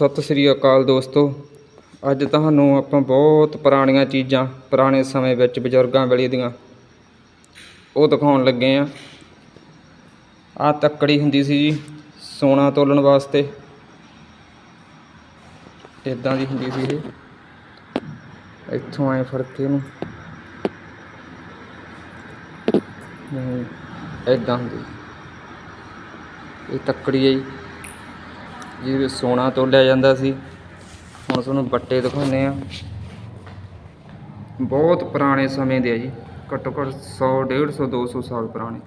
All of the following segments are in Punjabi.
ਸਤਿ ਸ੍ਰੀ ਅਕਾਲ ਦੋਸਤੋ। ਅੱਜ ਤੁਹਾਨੂੰ ਆਪਾਂ ਬਹੁਤ ਪੁਰਾਣੀਆਂ ਚੀਜ਼ਾਂ, ਪੁਰਾਣੇ ਸਮੇਂ ਵਿੱਚ ਬਜ਼ੁਰਗਾਂ ਵੇਲੇ ਦੀਆਂ ਉਹ ਦਿਖਾਉਣ ਲੱਗੇ ਆ। ਆ ਤੱਕੜੀ ਹੁੰਦੀ ਸੀ ਜੀ, ਸੋਨਾ ਤੋਲਣ ਵਾਸਤੇ। ਇਦਾਂ ਦੀ ਹੁੰਦੀ ਸੀ ਇਹ। ਇੱਥੋਂ ਐ ਫੜ ਕੇ ਇਹਨੂੰ ਇਦਾਂ ਹੁੰਦੀ। ਇਹ ਤੱਕੜੀ ਹੈ ਜੀ। ਜਿਹਦੇ ਸੋਨਾ ਤੋਲਿਆ ਜਾਂਦਾ ਸੀ। ਹੁਣ ਤੁਹਾਨੂੰ ਬੱਟੇ ਦਿਖਾਉਂਦੇ ਆ ਬਹੁਤ ਪੁਰਾਣੇ ਸਮੇਂ ਦੇ ਆ ਜੀ। ਘੱਟੋ ਘੱਟ 100 150 200 ਸਾਲ ਪੁਰਾਣੇ।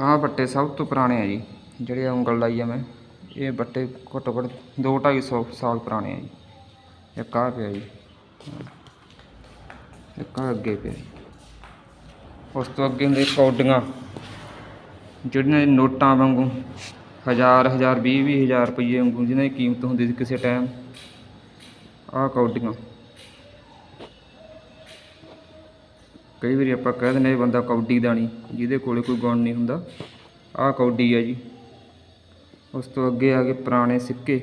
ਆਹ ਬੱਟੇ ਸਭ ਤੋਂ ਪੁਰਾਣੇ ਆ ਜੀ। ਜਿਹੜੇ ਉਂਗਲ ਲਾਈ ਆ ਮੈਂ। ਇਹ ਬੱਟੇ ਘੱਟੋ ਘੱਟ 2 250 ਸਾਲ ਪੁਰਾਣੇ ਆ ਜੀ। ਇੱਕ ਆਹ ਪਿਆ ਜੀ। ਇੱਕ ਆਹ ਅੱਗੇ ਪਿਆ ਜੀ। ਉਸ ਤੋਂ ਅੱਗੇ ਹੁੰਦੇ ਕੌਡੀਆਂ ਜਿਹੜੀਆਂ ਨੋਟਾਂ ਵਾਂਗੂ ਹਜ਼ਾਰ ਹਜ਼ਾਰ, ਵੀਹ ਵੀਹ ਹਜ਼ਾਰ ਰੁਪਈਏ ਵਾਂਗੂ ਜਿਹਨਾਂ ਦੀ ਕੀਮਤ ਹੁੰਦੀ ਸੀ ਕਿਸੇ ਟਾਈਮ ਆਹ ਕੌਡੀਆਂ ਕਈ ਵਾਰੀ ਆਪਾਂ ਕਹਿ ਦਿੰਦੇ ਇਹ ਬੰਦਾ ਕੌਡੀ ਦਾ ਨਹੀਂ, ਜਿਹਦੇ ਕੋਲੇ ਕੋਈ ਗੁਣ ਨਹੀਂ ਹੁੰਦਾ, ਆਹ ਕੌਡੀ ਹੈ ਜੀ। ਉਸ ਤੋਂ ਅੱਗੇ ਆ ਗਏ ਪੁਰਾਣੇ ਸਿੱਕੇ,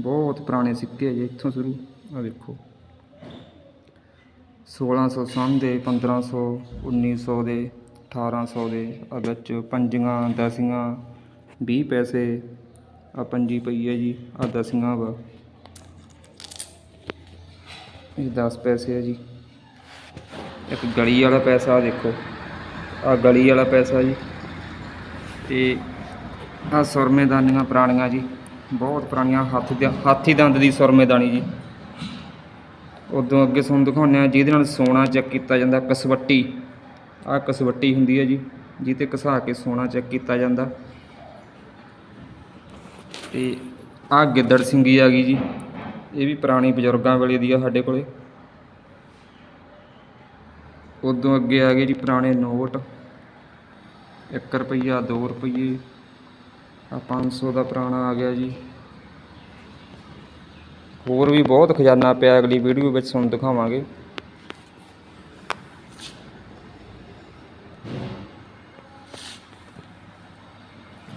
ਬਹੁਤ ਪੁਰਾਣੇ ਸਿੱਕੇ ਹੈ ਜੀ, ਇੱਥੋਂ ਸ਼ੁਰੂ ਆ ਦੇਖੋ। 1600 ਸਨ ਦੇ 1500 1900 ਦੇ 1800 ਦੇ ਆ ਵਿੱਚ ਪੰਜੀਆਂ, ਦਸੀਆਂ 20 ਪੈਸੇ ਆ ਪੰਜੀ ਪਈ ਹੈ ਜੀ, ਆ ਦਸੀਆਂ ਵਾ। ਇਹ 10 ਪੈਸੇ ਆ ਜੀ। ਇੱਕ ਗਲੀ ਵਾਲਾ ਪੈਸਾ ਦੇਖੋ। ਆ ਗਲੀ ਵਾਲਾ ਪੈਸਾ ਜੀ। ਤੇ ਆ ਸੁਰਮੇਦਾਨੀਆਂ ਪੁਰਾਣੀਆਂ ਜੀ। ਬਹੁਤ ਪੁਰਾਣੀਆਂ, ਹੱਥ ਦੇ, ਹਾਥੀ ਦੰਦ ਦੀ ਸੁਰਮੇਦਾਨੀ ਜੀ। ਉਦੋਂ ਅੱਗੇ ਤੁਹਾਨੂੰ ਦਿਖਾਉਂਦੇ ਆ ਜਿਹਦੇ ਨਾਲ ਸੋਨਾ ਚੈੱਕ ਕੀਤਾ ਜਾਂਦਾ, ਕਸਵੱਟੀ। ਆਹ ਕਸਵੱਟੀ ਹੁੰਦੀ ਹੈ ਜੀ ਜਿਹਤੇ ਘਸਾ ਕੇ ਸੋਨਾ ਚੈੱਕ ਕੀਤਾ ਜਾਂਦਾ। ਤੇ ਆਹ ਗਿੱਦੜ ਸਿੰਘੀ ਆ ਗਈ ਜੀ, ਇਹ ਵੀ ਪੁਰਾਣੀ ਬਜ਼ੁਰਗਾਂ ਵੇਲੇ ਦੀ ਆ ਸਾਡੇ ਕੋਲੇ। ਉਦੋਂ ਅੱਗੇ ਆ ਗਏ ਜੀ ਪੁਰਾਣੇ ਨੋਟ। 1 ਰੁਪਈਆ 2 ਰੁਪਈਏ ਆ 500 ਦਾ ਪੁਰਾਣਾ ਆ ਗਿਆ ਜੀ। ਹੋਰ ਵੀ ਬਹੁਤ ਖਜ਼ਾਨਾ ਪਿਆ, ਅਗਲੀ ਵੀਡੀਓ ਵਿੱਚ ਤੁਹਾਨੂੰ ਦਿਖਾਵਾਂਗੇ।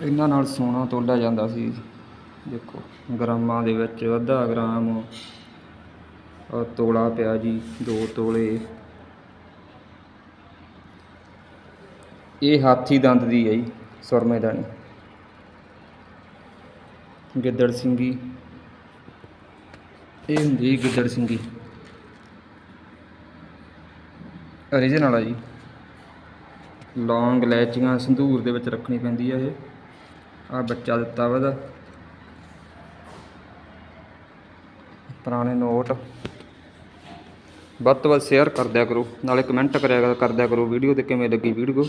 ਇਹਨਾਂ ਨਾਲ ਸੋਨਾ ਤੋਲਿਆ ਜਾਂਦਾ ਸੀ। ਦੇਖੋ, ਗ੍ਰਾਮਾਂ ਦੇ ਵਿੱਚ ਅੱਧਾ ਗ੍ਰਾਮ ਤੋਲਾ ਪਿਆ ਜੀ 2 ਤੋਲੇ। ਇਹ ਹਾਥੀ ਦੰਦ ਦੀ ਹੈ ਜੀ ਸੁਰਮੇਦਾਨੀ ਗਿੱਦੜ ਸਿੰਘੀ। ਇਹ ਹੁੰਦੀ ਗਿੱਦੜ ਸਿੰਘੀ। origignal ਆ ਜੀ। ਲੌਂਗ ਲੈਚੀਆਂ ਸੰਧੂਰ ਦੇ ਵਿੱਚ ਰੱਖਣੀ ਪੈਂਦੀ ਆ ਇਹ। ਆ ਬੱਚਾ ਦਿੱਤਾ ਵਾ ਇਹਦਾ। ਪੁਰਾਣੇ ਨੋਟ ਵੱਧ ਤੋਂ ਵੱਧ ਸ਼ੇਅਰ ਕਰ ਦਿਆ ਕਰੋ, ਨਾਲੇ ਕਮੈਂਟ ਕਰਿਆ ਕਰ ਦਿਆ ਕਰੋ ਵੀਡੀਓ ਤੇ ਕਿਵੇਂ ਲੱਗੀ ਵੀਡੀਓ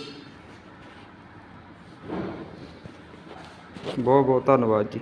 ਬਹੁਤ ਬਹੁਤ ਧੰਨਵਾਦ ਜੀ।